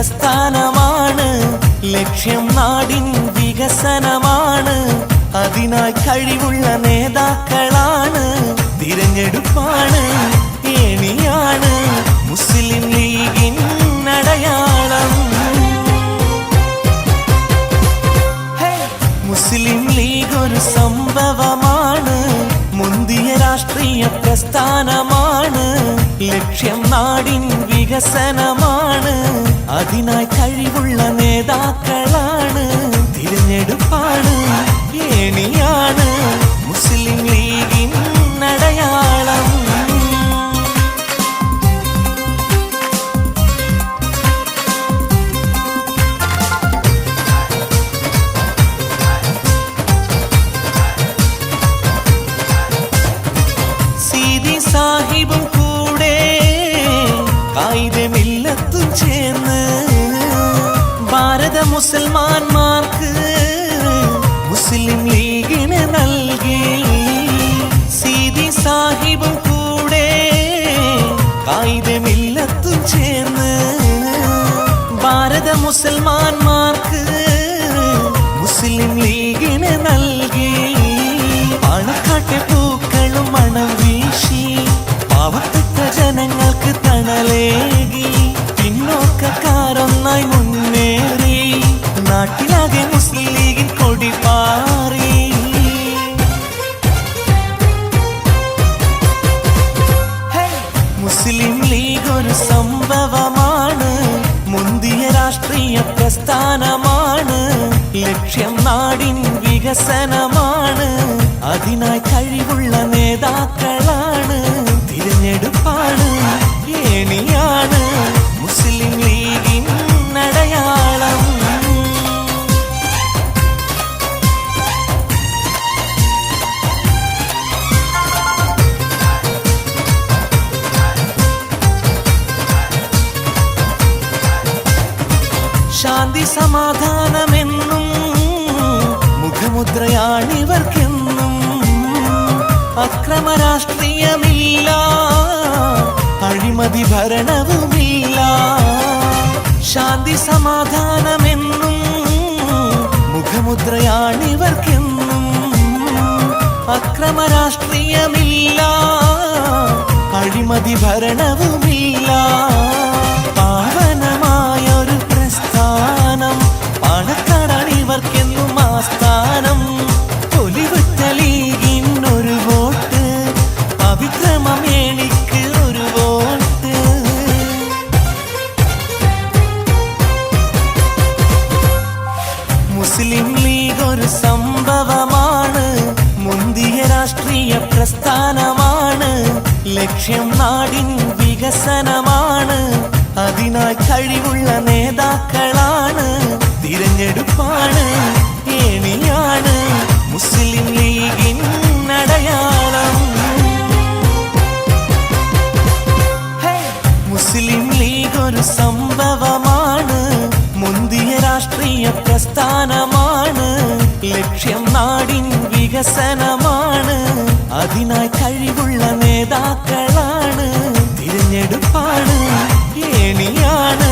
പ്രസ്ഥാനമാണ്. ലക്ഷ്യം നാടിൻ വികസനമാണ്. അതിനായി കഴിവുള്ള നേതാക്കളാണ്. തിരഞ്ഞെടുപ്പാണ് ഏണിയാണ്. മുസ്ലിം ലീഗിൻ അടയാളം! മുസ്ലിം ലീഗ് ഒരു സംഭവമാണ്. മുന്തിയ രാഷ്ട്രീയ പ്രസ്ഥാനമാണ്. ലക്ഷ്യം നാടിൻ വികസനമാണ്. അതിനായി കഴിവുള്ള നേതാക്കളാണ് തിരഞ്ഞെടുപ്പാണ് ഏണിയാണ് മുസ്ലിം ലീഗിൻ മുസൽമാന്മാർക്ക് മുസ്ലിം ലീഗിന് നൽകി. സീതി സാഹിബും കൂടെ കായികമില്ലത്തും ചേർന്ന് ഭാരത മുസൽമാന്മാർക്ക് മുസ്ലിം ലീഗിന് നാട്ടിലാകെ മുസ്ലിം ലീഗിൻ കൊടി പാറി! മുസ്ലിം ലീഗ് ഒരു സംഭവമാണ്. മുന്തിയ രാഷ്ട്രീയ പ്രസ്ഥാനമാണ്. ലക്ഷ്യം നാടിൻ വികസനമാണ്. അതിനായി മുഖമുദ്രയാണിവർക്കെന്നും അക്രമ രാഷ്ട്രീയമില്ല അഴിമതി ഭരണവുമില്ല ശാന്തി സമാധാനമെന്നും മുഖമുദ്രയാണിവർക്കെന്നും അക്രമ രാഷ്ട്രീയമില്ല അഴിമതി ഭരണവുമില്ല മുസ്ലിം ലീഗ് ഒരു സംഭവമാണ്. മുന്തിയ രാഷ്ട്രീയ പ്രസ്ഥാനമാണ്. ലക്ഷ്യം നാടിൻ വികസനമാണ്. അതിനായി കഴിവുള്ള നേതാക്കളാണ്. തിരഞ്ഞെടുപ്പാണ്. ഏണിയാണ്. മുസ്ലിം പ്രസ്ഥാനമാണ് ലക്ഷ്യം നാടിൻ വികസനമാണ്. അതിനായി കഴിവുള്ള നേതാക്കളാണ്. തിരഞ്ഞെടുപ്പാണ്. ഏണിയാണ്.